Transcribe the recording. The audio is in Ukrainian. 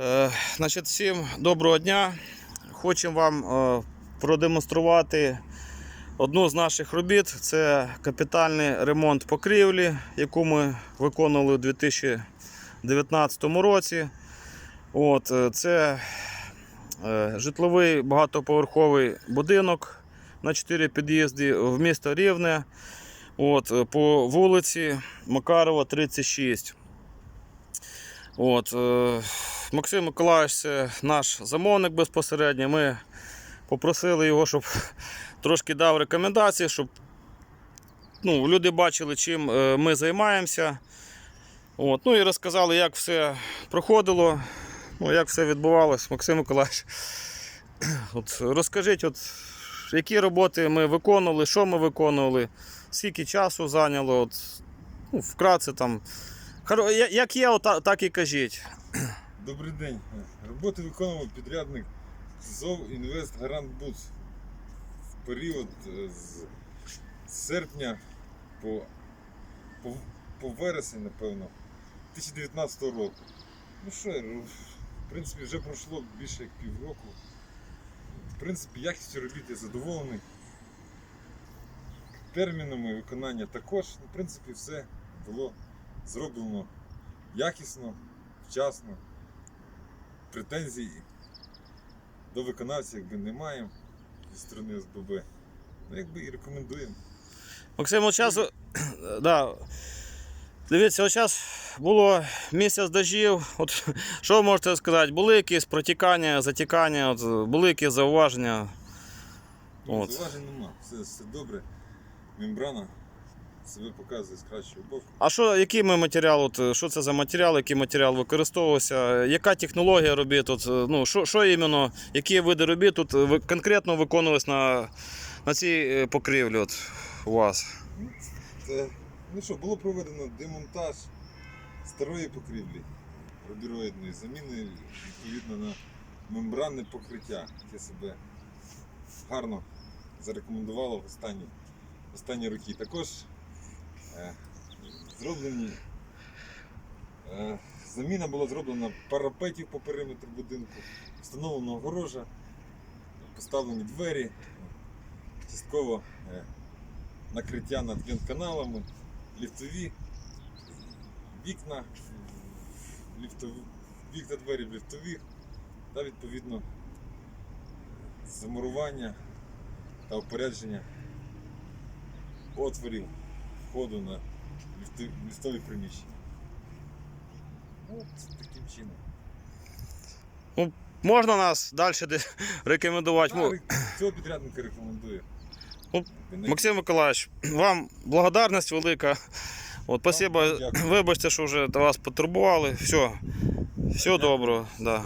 Е, Значить, всім доброго дня. Хочемо вам е, продемонструвати одну з наших робіт. Це капітальний ремонт покрівлі, яку ми виконували у 2019 році. От, е, це житловий багатоповерховий будинок на 4 під'їзди в місто Рівне. От, по вулиці Макарова, 36. От, е, Максим Миколаївич це наш замовник безпосередньо. Ми попросили його, щоб трошки дав рекомендації, щоб ну, люди бачили, чим е, ми займаємося. От, ну і розказали, як все проходило, ну, як все відбувалось. Максим Миколаївич, от, розкажіть, от, які роботи ми виконували, що ми виконували, скільки часу зайняло, от, ну, вкратце там. Як є, так і кажіть. Добрий день. Роботи виконував підрядник ЗОВ Інвест Гарант Буц в період е, з серпня по, по, по вересень, напевно, 2019 року. Ну що, ну, в принципі, вже пройшло більше як півроку. В принципі, якістю робіт я задоволений. Термінами виконання також. В принципі, все було зроблено якісно, вчасно претензій до виконавця якби не маємо зі сторони СББ. Ну, якби і рекомендуємо. Максим, от час, да. Дивіться, от час було місяць дождів. От, що ви можете сказати? Були якісь протікання, затікання, от, були якісь зауваження? От. Зауважень нема, все, все добре. Мембрана себе показує з кращого боку. А що, який ми матеріал? От, що це за матеріал, який матеріал використовувався? Яка технологія робіт? От, ну, що, що іменно, які види робіт тут ви- конкретно виконувались на, на цій е, покрівлі от, у вас? Це, ну що, було проведено демонтаж старої покрівлі рубіроїдної, заміною відповідно на мембранне покриття, яке себе гарно зарекомендувало в останні, в останні роки. Також е, зроблені. Е, заміна була зроблена парапетів по периметру будинку, встановлена огорожа, поставлені двері, частково е, накриття над вентканалами, ліфтові вікна, ліфтові, вікна двері ліфтові та відповідно замурування та опорядження отворів входу на ліфтові приміщення. От таким чином. Можна нас далі рекомендувати? А, Цього підрядника рекомендую. Ну, Максим Миколаївич, вам благодарність велика. От, спасибо. Вибачте, що вже до вас потурбували. Все, всього доброго. Да.